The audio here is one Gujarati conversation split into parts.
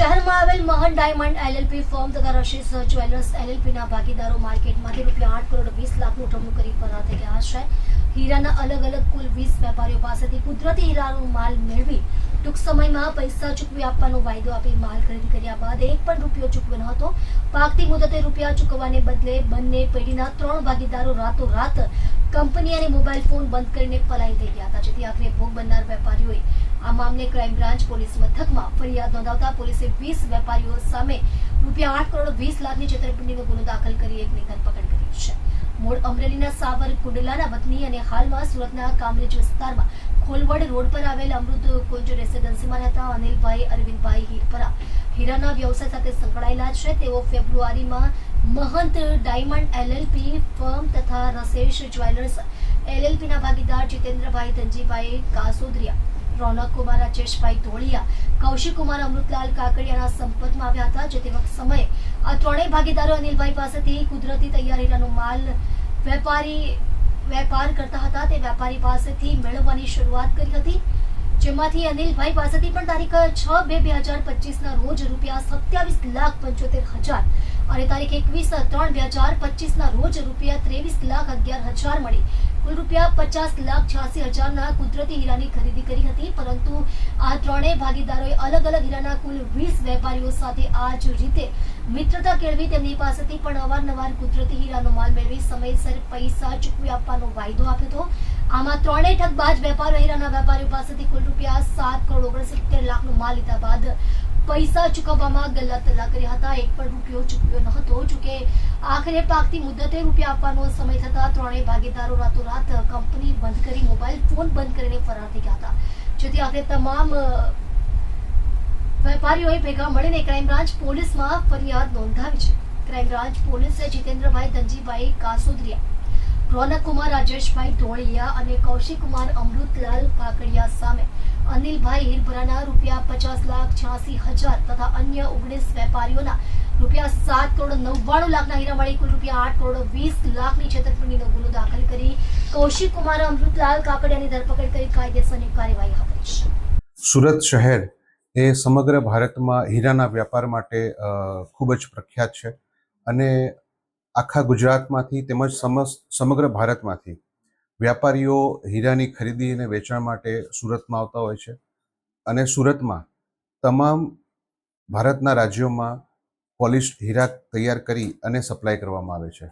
શહેરમાં આવેલ મહન ડાયમંડ એલએલપી ફોર્મ તથા રશીદ જ્વેલર્સ એલએલપીના ભાગીદારો માર્કેટમાંથી રૂપિયા આઠ કરોડ વીસ લાખનું ઠમણું કરી ફરાર થઈ ગયા છે. હીરાના અલગ અલગ કુલ વીસ વેપારીઓ પાસેથી કુદરતી હીરાનો માલ મેળવી ટૂંક સમયમાં પૈસા ચૂકવી આપવાનો વાયદો આપી માલ ખરીદી કર્યા બાદ એક પણ રૂપિયો ચૂકવ્યો ન હતો. પાકતી મુદતે રૂપિયા ચૂકવવાને બદલે બંને પેઢીના ત્રણ ભાગીદારો રાતોરાત કંપની અને મોબાઈલ ફોન બંધ કરીને પલાયી થઈ ગયા હતા. જેથી આખરે ભોગ બનનાર વેપારીઓએ આ મામલે ક્રાઇમ બ્રાન્ચ પોલીસ મથકમાં ફરિયાદ નોંધાવતા પોલીસે વીસ વેપારીઓ સામે રૂપિયા આઠ કરોડ વીસ લાખની છેતરપિંડીનો ગુનો દાખલ કરી એકની ધરપકડ કરી છે. મૂળ અમરેલીના સાવર કુંડલાના વતની અને હાલમાં સુરતના કામરેજ વિસ્તારમાં ખોલવડ રોડ પર આવેલ અમૃત કુંજ રેસિડેન્સીમાં રહેતા અનિલભાઈ, અરવિંદભાઈ હીરપરા હીરાના વ્યવસાય સાથે સંકળાયેલા છે. તેઓ ફેબ્રુઆરીમાં મહંત ડાયમંડ એલએલપી, ફર્મ તથા રસેશ જ્વેલર્સ એલએલપીના ભાગીદાર જીતેન્દ્રભાઈ ધનજીભાઈ કાસોદરિયા રોનક કુમાર રાજેશભાઈ ધોળિયા કૌશિક કુમાર અમૃતલાલ કાકડિયાના સંપર્કમાં આવ્યા હતા. જે તે વખત સમયે આ ત્રણેય ભાગીદારો અનિલભાઈ પાસેથી કુદરતી તૈયારીનો માલ વેપારી, વેપાર કરતા હતા. તે વેપારી પાસેથી મેળવવાની શરૂઆત કરી હતી. જેમાંથી અનિલભાઈ પાસેથી પણ તારીખ છ બે બે હજાર પચીસના રોજ રૂપિયા સત્યાવીસ લાખ પંચોતેર હજાર અને તારીખ એકવીસ, ત્રણ, બે હજાર પચીસના રોજ રૂપિયા ત્રેવીસ લાખ અગિયાર હજાર મળી. કુલ રૂપિયા પચાસ લાખ છ્યાસી હજારના કુદરતી હીરાની ખરીદી કરી હતી, પરંતુ આ ત્રણેય ભાગીદારોએ અલગ અલગ હીરાના કુલ વીસ વેપારીઓ સાથે આ જ રીતે મિત્રતા કેળવી તેમની પાસેથી પણ અવારનવાર કુદરતી હીરાનો માલ મેળવી સમયસર પૈસા ચૂકવી આપવાનો વાયદો આપ્યો હતો. આમાં ત્રણેય ઠગબાજ વેપારો હીરાના વેપારીઓ પાસેથી કુલ રૂપિયા સાત કરોડ ઓગણસિત્તેર લાખનો માલ લીધા બાદ પૈસા ચૂકવવામાં ગલ્લા તલ્લા કર્યા હતા. એક પણ રૂપિયો ચૂકવ્યો ન હતો. જોકે આખરે પાકતી મુદતે રૂપિયા આપવાનો સમય થતા ત્રણેય ભાગીદારો રાતોરાત કંપની બંધ કરી, મોબાઈલ ફોન બંધ કરીને ફરાર થઈ ગયા હતા. જેથી આખરે તમામ વેપારીઓએ ભેગા મળીને ક્રાઇમ બ્રાન્ચ પોલીસમાં ફરિયાદ નોંધાવી છે. ક્રાઇમ બ્રાન્ચ પોલીસે જીતેન્દ્રભાઈ ધનજીભાઈ કાસોદરિયા રોનક કુમાર રાજેશભાઈ ઢોળિયા અને કૌશિક કુમાર અમૃતલાલ કાકડિયા સામે અનિલભાઈ હીરભરાના રૂપિયા પચાસ લાખ છ્યાસી હજાર તથા અન્ય ઓગણીસ વેપારીઓના રૂપિયા સાત કરોડ નવ્વાણું લાખના હીરા મળી કુલ રૂપિયા આઠ કરોડ વીસ લાખની છેતરપિંડીનો ગુનો દાખલ કરી કૌશિક કુમાર અમૃતલાલ કાકડિયાની ધરપકડ કરી કાયદેસરની કાર્યવાહી હાથ છે. સુરત શહેર એ સમગ્ર ભારતમાં હીરાના વ્યાપાર માટે ખૂબ જ પ્રખ્યાત છે અને આખા ગુજરાતમાંથી તેમજ સમગ્ર ભારતમાંથી વ્યાપારીઓ હીરાની ખરીદી અને વેચાણ માટે સુરતમાં આવતા હોય છે અને સુરતમાં તમામ ભારતના રાજ્યોમાં પોલિશ હીરા તૈયાર કરી અને સપ્લાય કરવામાં આવે છે.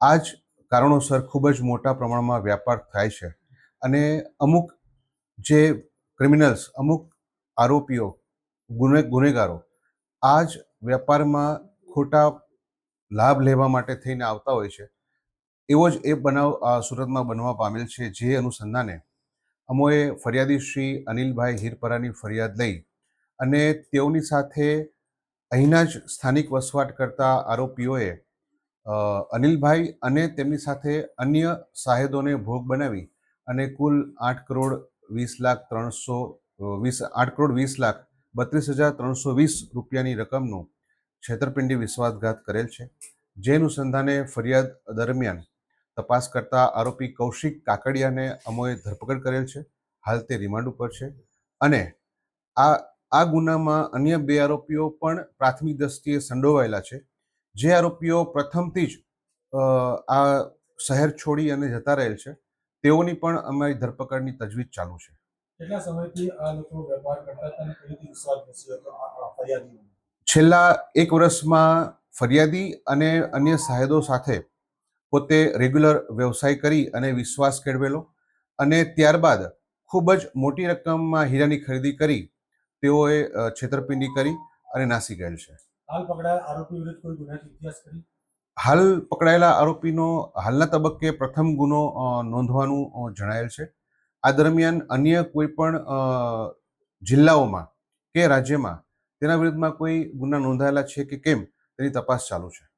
આ જ કારણોસર ખૂબ જ મોટા પ્રમાણમાં વ્યાપાર થાય છે અને અમુક જે ક્રિમિનલ્સ, અમુક આરોપીઓ ગુનેગારો આ જ વેપારમાં ખોટા લાભ લેવા માટે થઈને આવતા હોય છે. એવો જ એ બનાવ સુરતમાં બનવા પામેલ છે, જે અનુસંધાને અમોએ ફરિયાદી શ્રી અનિલભાઈ હીરપરાની ફરિયાદ લઈ અને તેઓની સાથે અહીંના જ સ્થાનિક વસવાટ કરતા આરોપીઓએ અનિલભાઈ અને તેમની સાથે અન્ય સાહેદોને ભોગ બનાવી અને કુલ આઠ કરોડ વીસ લાખ ત્રણસો વીસ, આઠ કરોડ વીસ લાખ, બત્રીસ હજાર ત્રણસો વીસ રૂપિયાની રકમનું છેતરપિંડી વિશ્વાસઘાત કરેલ છે. જે અનુસંધાને ફરિયાદ દરમિયાન તપાસ કરતા આરોપી કૌશિક કાકડિયાને અમોએ ધરપકડ કરેલ છે. હાલ તે રિમાન્ડ ઉપર છે. અને આ આ ગુનામાં અન્ય બે આરોપીઓ પણ પ્રાથમિક દ્રષ્ટિએ સંડોવાયેલા છે. જે આરોપીઓ પ્રથમથી જ આ શહેર છોડી અને જતા રહેલ છે. તેઓની પણ અમારી ધરપકડની તજવીજ ચાલુ છે. કેટલા સમયથી આ લોકો વેપાર કરતા હતા અને કઈ વિશ્વાસ બેસ્યો હતો ફરિયાદીઓનો? છેલ્લા એક વર્ષમાં ફરિયાદી અને અન્ય સાહેદો સાથે પોતે રેગ્યુલર વ્યવસાય કરી અને વિશ્વાસ કેળવેલો અને ત્યારબાદ ખૂબ જ મોટી રકમમાં હીરાની ખરીદી કરી તેઓએ છેતરપિંડી કરી અને નાસી ગયેલ છે. હાલ પકડાયેલ આરોપી વિરુદ્ધ કોઈ ગુનાહિત ઇતિહાસ કરી? હાલ પકડાયેલા આરોપીનો હાલના તબક્કે પ્રથમ ગુનો નોંધવાનું જણાયેલ છે. આ દરમિયાન અન્ય કોઈ પણ જિલ્લાઓમાં કે રાજ્યમાં તેના વિરુદ્ધમાં કોઈ ગુના નોંધાયેલા છે કે કેમ તેની તપાસ ચાલુ છે.